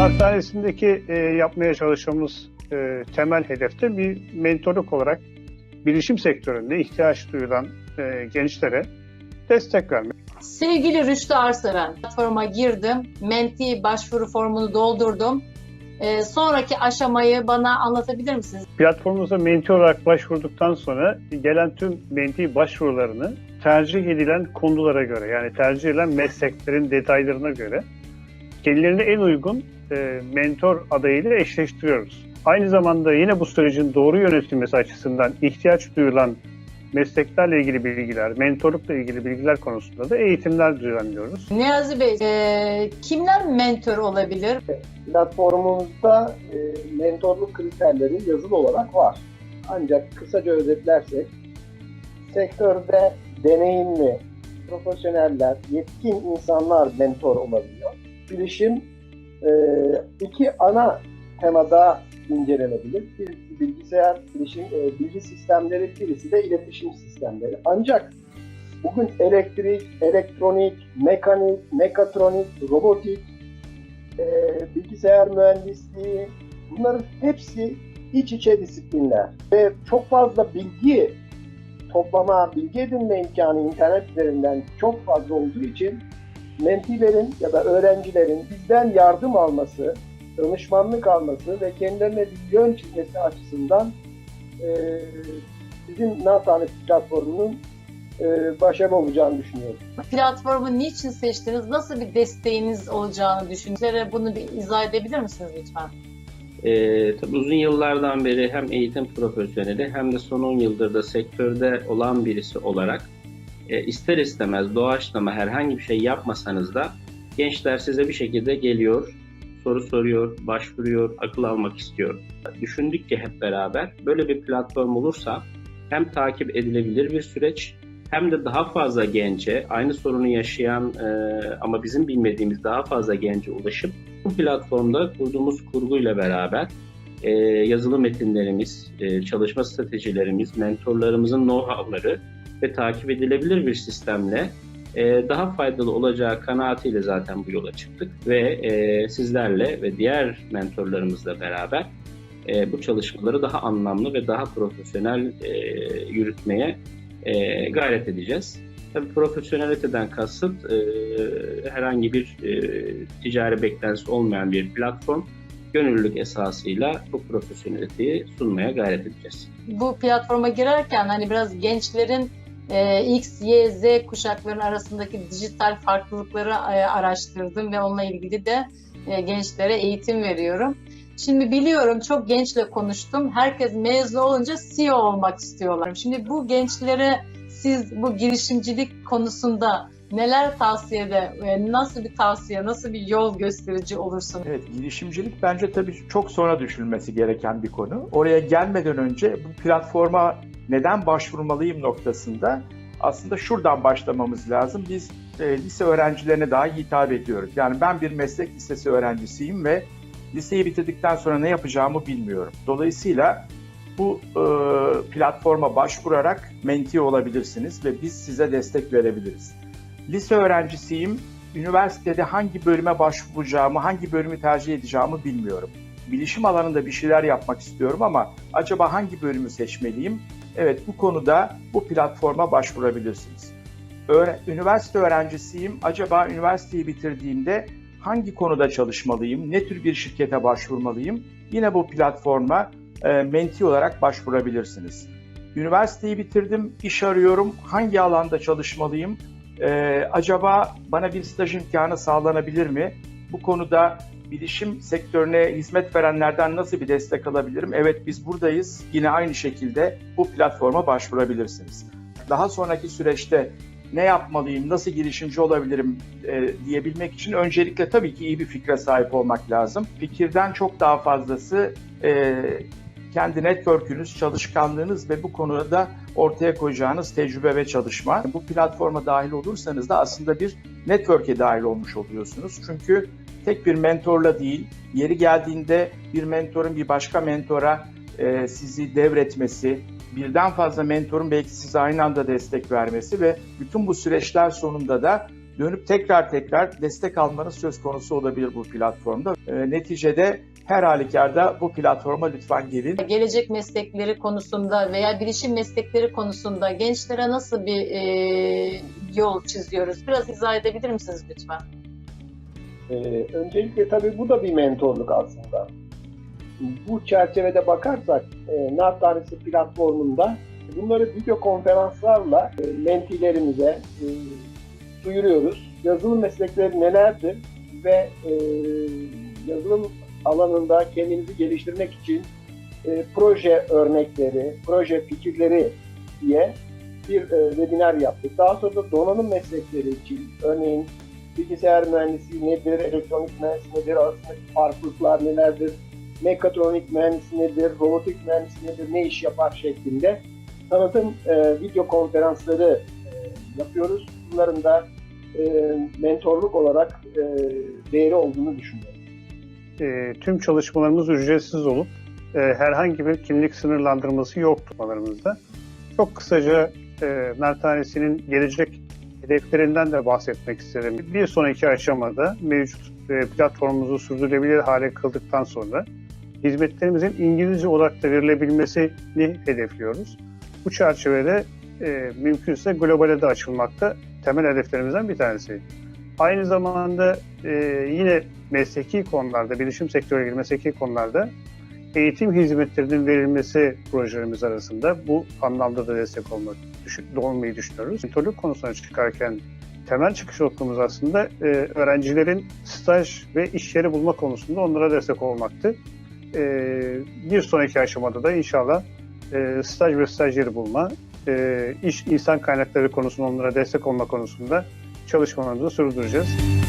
Hastanesindeki e, yapmaya çalıştığımız e, temel hedefte bir mentorluk olarak bilişim sektöründe ihtiyaç duyulan e, gençlere destek vermek. Sevgili Rüştü Arseven, platforma girdim. Menti başvuru formunu doldurdum. Ee, sonraki aşamayı bana anlatabilir misiniz? Platformumuza menti olarak başvurduktan sonra gelen tüm menti başvurularını tercih edilen konulara göre yani tercih edilen mesleklerin detaylarına göre kendilerine en uygun e, mentor adayıyla eşleştiriyoruz. Aynı zamanda yine bu sürecin doğru yönetilmesi açısından ihtiyaç duyulan mesleklerle ilgili bilgiler, mentorlukla ilgili bilgiler konusunda da eğitimler düzenliyoruz. Niyazi Bey, e, kimler mentor olabilir? platformumuzda e, mentorluk kriterleri yazılı olarak var. Ancak kısaca özetlersek sektörde deneyimli, profesyoneller, yetkin insanlar mentor olabiliyor. Bilişim e, iki ana temada incelenebilir. Birisi bilgisayar, bilişim, e, bilgi sistemleri, birisi de iletişim sistemleri. Ancak bugün elektrik, elektronik, mekanik, mekatronik, robotik, e, bilgisayar mühendisliği bunların hepsi iç içe disiplinler ve çok fazla bilgi toplama, bilgi edinme imkanı internet üzerinden çok fazla olduğu için mentilerin ya da öğrencilerin bizden yardım alması, danışmanlık alması ve kendilerine bir yön çizmesi açısından e, bizim Natane platformunun e, başarılı olacağını düşünüyorum. Platformu niçin seçtiniz? Nasıl bir desteğiniz olacağını düşündünüz? Bunu bir izah edebilir misiniz lütfen? Ee, tabii uzun yıllardan beri hem eğitim profesyoneli hem de son 10 yıldır da sektörde olan birisi olarak e, ister istemez doğaçlama herhangi bir şey yapmasanız da gençler size bir şekilde geliyor, soru soruyor, başvuruyor, akıl almak istiyor. Düşündük ki hep beraber böyle bir platform olursa hem takip edilebilir bir süreç hem de daha fazla gence, aynı sorunu yaşayan e, ama bizim bilmediğimiz daha fazla gence ulaşıp bu platformda kurduğumuz kurguyla beraber e, yazılı metinlerimiz, e, çalışma stratejilerimiz, mentorlarımızın know-how'ları ve takip edilebilir bir sistemle e, daha faydalı olacağı kanaatiyle zaten bu yola çıktık ve e, sizlerle ve diğer mentorlarımızla beraber e, bu çalışmaları daha anlamlı ve daha profesyonel e, yürütmeye e, gayret edeceğiz. Tabii profesyoneliteden kasıt e, herhangi bir e, ticari beklentisi olmayan bir platform. Gönüllülük esasıyla bu profesyoneliteyi sunmaya gayret edeceğiz. Bu platforma girerken hani biraz gençlerin e, X, Y, Z kuşakların arasındaki dijital farklılıkları e, araştırdım ve onunla ilgili de e, gençlere eğitim veriyorum. Şimdi biliyorum çok gençle konuştum. Herkes mezun olunca CEO olmak istiyorlar. Şimdi bu gençlere siz bu girişimcilik konusunda neler tavsiyede, e, nasıl bir tavsiye, nasıl bir yol gösterici olursunuz? Evet, girişimcilik bence tabii çok sonra düşünülmesi gereken bir konu. Oraya gelmeden önce bu platforma neden başvurmalıyım noktasında aslında şuradan başlamamız lazım. Biz e, lise öğrencilerine daha hitap ediyoruz. Yani ben bir meslek lisesi öğrencisiyim ve liseyi bitirdikten sonra ne yapacağımı bilmiyorum. Dolayısıyla bu e, platforma başvurarak menti olabilirsiniz ve biz size destek verebiliriz. Lise öğrencisiyim, üniversitede hangi bölüme başvuracağımı, hangi bölümü tercih edeceğimi bilmiyorum. Bilişim alanında bir şeyler yapmak istiyorum ama acaba hangi bölümü seçmeliyim? Evet bu konuda bu platforma başvurabilirsiniz. Üniversite öğrencisiyim, acaba üniversiteyi bitirdiğimde hangi konuda çalışmalıyım, ne tür bir şirkete başvurmalıyım? Yine bu platforma e, menti olarak başvurabilirsiniz. Üniversiteyi bitirdim, iş arıyorum, hangi alanda çalışmalıyım? E, acaba bana bir staj imkanı sağlanabilir mi? Bu konuda bilişim sektörüne hizmet verenlerden nasıl bir destek alabilirim? Evet biz buradayız. Yine aynı şekilde bu platforma başvurabilirsiniz. Daha sonraki süreçte ne yapmalıyım, nasıl girişimci olabilirim e, diyebilmek için öncelikle tabii ki iyi bir fikre sahip olmak lazım. Fikirden çok daha fazlası e, kendi network'ünüz, çalışkanlığınız ve bu konuda ortaya koyacağınız tecrübe ve çalışma. Bu platforma dahil olursanız da aslında bir network'e dahil olmuş oluyorsunuz. Çünkü tek bir mentorla değil, yeri geldiğinde bir mentorun bir başka mentora e, sizi devretmesi, birden fazla mentorun belki size aynı anda destek vermesi ve bütün bu süreçler sonunda da dönüp tekrar tekrar destek almanız söz konusu olabilir bu platformda. E, neticede her halükarda bu platforma lütfen gelin. Gelecek meslekleri konusunda veya bilişim meslekleri konusunda gençlere nasıl bir e, yol çiziyoruz? Biraz izah edebilir misiniz lütfen? Ee, öncelikle tabii bu da bir mentorluk aslında. Bu çerçevede bakarsak e, Nar Tanesi platformunda bunları video konferanslarla e, mentilerimize e, duyuruyoruz. Yazılım meslekleri nelerdir ve e, yazılım alanında kendinizi geliştirmek için e, proje örnekleri, proje fikirleri diye bir e, webinar yaptık. Daha sonra da donanım meslekleri için örneğin bilgisayar mühendisliği nedir, elektronik mühendisliği nedir, arasındaki farklılıklar nelerdir, mekatronik mühendisliği nedir, robotik mühendisliği nedir, ne iş yapar şeklinde tanıtım e, video konferansları e, yapıyoruz. Bunların da e, mentorluk olarak e, değeri olduğunu düşünüyorum. E, tüm çalışmalarımız ücretsiz olup e, herhangi bir kimlik sınırlandırması yok tutmalarımızda. Çok kısaca e, nar tanesinin gelecek hedeflerinden de bahsetmek isterim. Bir sonraki aşamada mevcut e, platformumuzu sürdürülebilir hale kıldıktan sonra hizmetlerimizin İngilizce da verilebilmesini hedefliyoruz. Bu çerçevede e, mümkünse globale de açılmakta temel hedeflerimizden bir tanesi. Aynı zamanda e, yine mesleki konularda, bilişim sektörüne ilgili mesleki konularda eğitim hizmetlerinin verilmesi projelerimiz arasında bu anlamda da destek olmak, düşün, olmayı düşünüyoruz. Mentorluk konusuna çıkarken temel çıkış noktamız aslında e, öğrencilerin staj ve iş yeri bulma konusunda onlara destek olmaktı. E, bir sonraki aşamada da inşallah e, staj ve stajyeri bulma, e, iş insan kaynakları konusunda onlara destek olma konusunda çalışmalarımızı sürdüreceğiz.